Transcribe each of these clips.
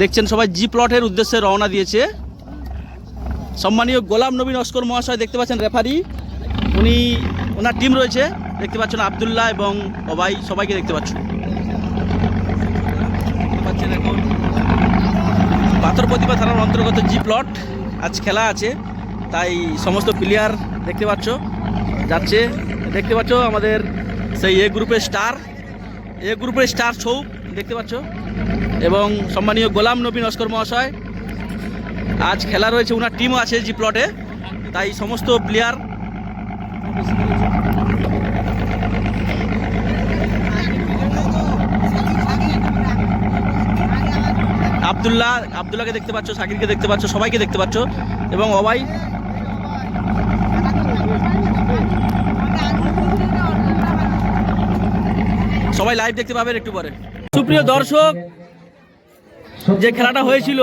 দেখছেন সবাই জি প্লটের উদ্দেশ্যে রওনা দিয়েছে। সম্মানীয় গোলাম নবী নস্কর মহাশয় দেখতে পাচ্ছেন রেফারি উনি, ওনার টিম রয়েছে। দেখতে পাচ্ছেন আবদুল্লাহ এবং অবাই সবাইকে দেখতে পাচ্ছেন। পাচ্ছেন এখন পাথর প্রতিভা থানার অন্তর্গত জি প্লট আজ খেলা আছে, তাই সমস্ত প্লেয়ার দেখতে পাচ্ছ, যাচ্ছে। দেখতে পাচ্ছ আমাদের সেই এ গ্রুপের স্টার এ গ্রুপের স্টার ছৌ। দেখতে পাচ্ছ? এবং সম্মানীয় গোলাম নবী নস্কর মহাশয়, আজ খেলা রয়েছে ওনার টিমও আছে জি প্লটে তাই সমস্ত প্লেয়ার আবদুল্লাহ, আবদুল্লাহকে দেখতে পাচ্ছ, সাকিরকে দেখতে পাচ্ছ, সবাইকে দেখতে পাচ্ছ, এবং অবাই। সবাই লাইভ দেখতে পাবেন একটু পরে। সুপ্রিয় দর্শক, যে খেলাটা হয়েছিল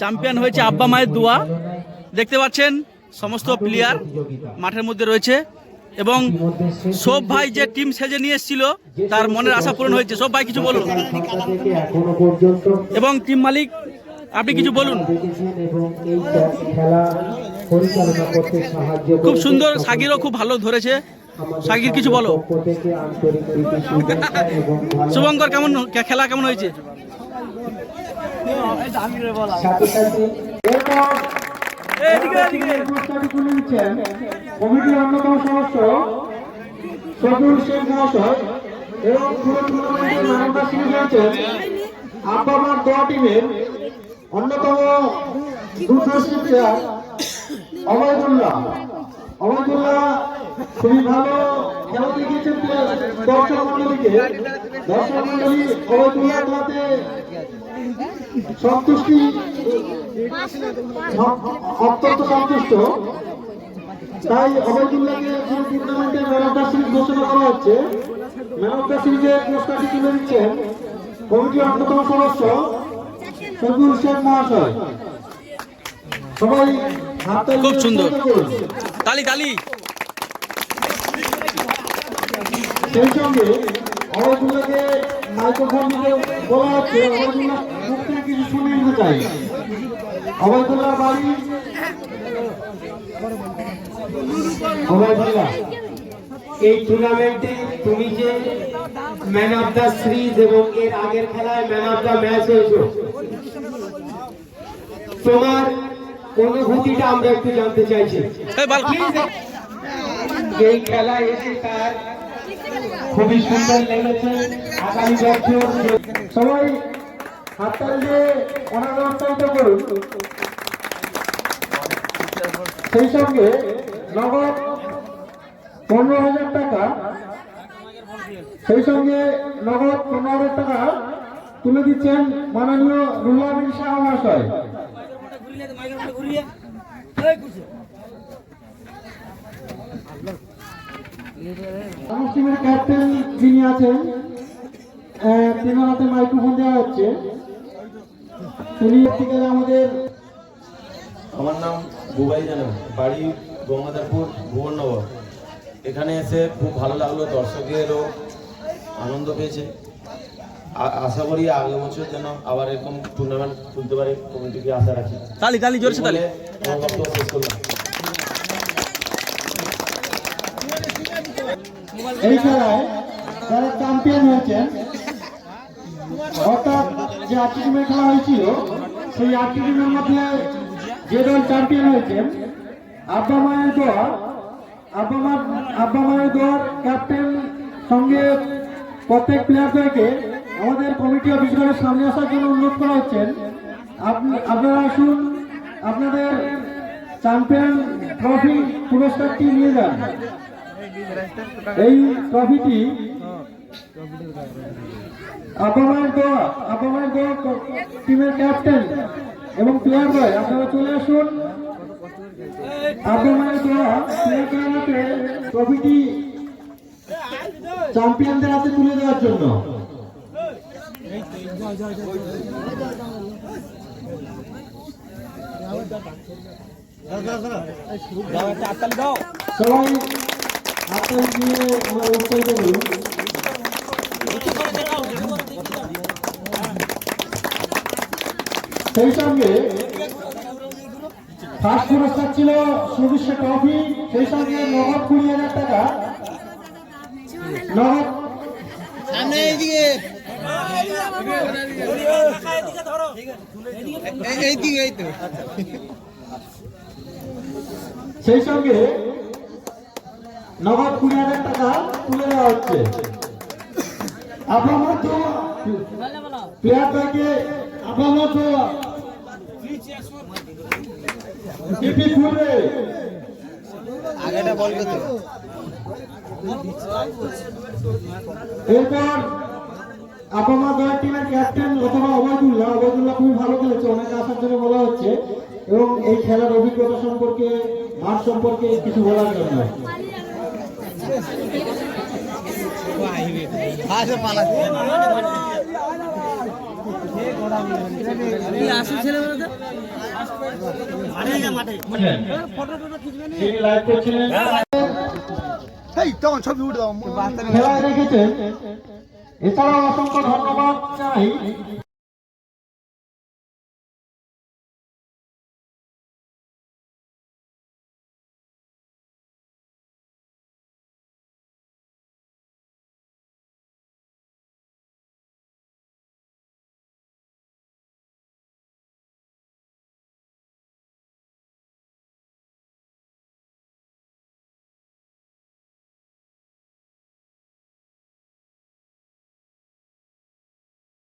চ্যাম্পিয়ন হয়েছে আব্বা মায়ের দোয়া। দেখতে পাচ্ছেন, সমস্ত প্লেয়ার মাঠের মধ্যে রয়েছে এবং সব ভাই যে টিম সেজে নিয়ে এসেছিল, তার মনের আশা পূরণ হয়েছে। সব ভাই কিছু বলুন। এবং টিম মালিক, আপনি কিছু বলুন। খুব সুন্দর সাকিরও খুব ভালো ধরেছে। সাকির কিছু বলো? শুভঙ্কর কেমন খেলা কেমন হয়েছে? কমিটির অন্যতম সদস্য সজুল শেখ মহাশয় এবং পুরো সিরিজ হয়েছেন আব্বা দোয়া টিমের অন্যতম দুর্দর্শী প্লেয়ার অবৈদুল্লাহ অবৈদুল্লাহ খুবই ভালো খেলা দেখিয়েছেন দর্শক মন্ডলীকে দর্শক মন্ডলী সন্তুষ্টি। অত্যন্ত সন্তুষ্ট। তাই পুরো টুর্নামেন্টের ম্যান অফ দ্য সিরিজ ঘোষণা করা হচ্ছে। ম্যান অফ দ্য সিরিজের পুরস্কারটি তুলে দিচ্ছেন কমিটির অন্যতম সদস্য শেখ মহাশয়। সবাই খুব সুন্দর। তালি তালি। সেই সঙ্গে অবৈদুল্লাহকে মাইক্রোফোন দিতে বলা হচ্ছে অবৈদুল্লাহ মুখ থেকে কিছু শুনে নিতে চাই। অবৈদুল্লাহ বাড়ি? অবৈদুল্লাহ এই টুর্নামেন্টে তুমি যে ম্যান অফ দ্য সিরিজ এবং এর আগের খেলায় ম্যান অফ দ্য ম্যাচ হয়েছো তোমার অনুভূতিটা আমরা একটু জানতে চাইছি। এই খেলায় এসে তার খুবই সুন্দর লেগেছে। আগামী বছর সবাই হাততালি দিয়ে উৎসাহিত করুন। সেই সঙ্গে নগদ পনেরো হাজার টাকা, সেই সঙ্গে নগদ পনেরো হাজার টাকা তুলে দিচ্ছেন মাননীয় রুহুল আমিন শাহ মহাশয়। টিমের ক্যাপ্টেন যিনি আছেন তেনার হাতে মাইক্রোফোন দেওয়া হচ্ছে। তিনি আমাদের আমার নাম বুবাই জানা বাড়ি গঙ্গাধরপুর ভুবননগর। এখানে এসে খুব ভালো লাগল দর্শকেরও আনন্দ পেয়েছে। আশা করি আগামী বছর যেন আবার এরকম টুর্নামেন্ট খুলতে পারে কমিটিকে আশা রাখি। তালি তালি জোরসে তালি। শেষ করলাম। এই খেলায় যারা চ্যাম্পিয়ন হয়েছেন। অর্থাৎ যে আটটি টিমের খেলা হয়েছিল, সেই আটটি টিমের মধ্যে যে দল চ্যাম্পিয়ন হয়েছেন, আব্বা মায়ের দোয়া আব্বা মা, আব্বা মায়ের দোয়ার ক্যাপ্টেন সঙ্গে প্রত্যেক প্লেয়ারদেরকে আমাদের কমিটি অফিস ঘরের সামনে আসার জন্য অনুরোধ করা আপনি- আপনারা আসুন, আপনাদের চ্যাম্পিয়ন ট্রফি পুরস্কারটি নিয়ে যান। এই ট্রফিটি আপামার দোয়া আপামার দোয়া টিমের ক্যাপ্টেন এবং প্লেয়ার বয় আপনারা চলে আসুন। আপামার দোয়া প্লেয়ারদের হাতে ট্রফিটি চ্যাম্পিয়নদের হাতে তুলে দেওয়ার জন্য। সবাই হাততালি দিয়ে আমরা উৎসাহিত করুন সেই সঙ্গে ফার্স্ট পুরস্কার ছিল সুবিশ্ব ট্রফি সেই সঙ্গে নগদ কুড়ি হাজার টাকা। নগদ সেই সঙ্গে নগদ কুড়ি হাজার টাকা তুলে দেওয়া হচ্ছে। আপনার তো প্লেয়ার থেকে আপনার তো টিপি খুলবে এরপর আপামা দলের টিমের ক্যাপ্টেন অথবা অবৈদুল্লাহ। অবৈদুল্লাহ খুবই ভালো খেলেছে অনেকে আসার জন্য বলা হচ্ছে। এবং এই খেলার অভিজ্ঞতা সম্পর্কে মাঠ সম্পর্কে কিছু বলার জন্য। লাইভ করছিলেন খেলায় রেখেছেন এছাড়াও অসংখ্য ধন্যবাদ জানাই।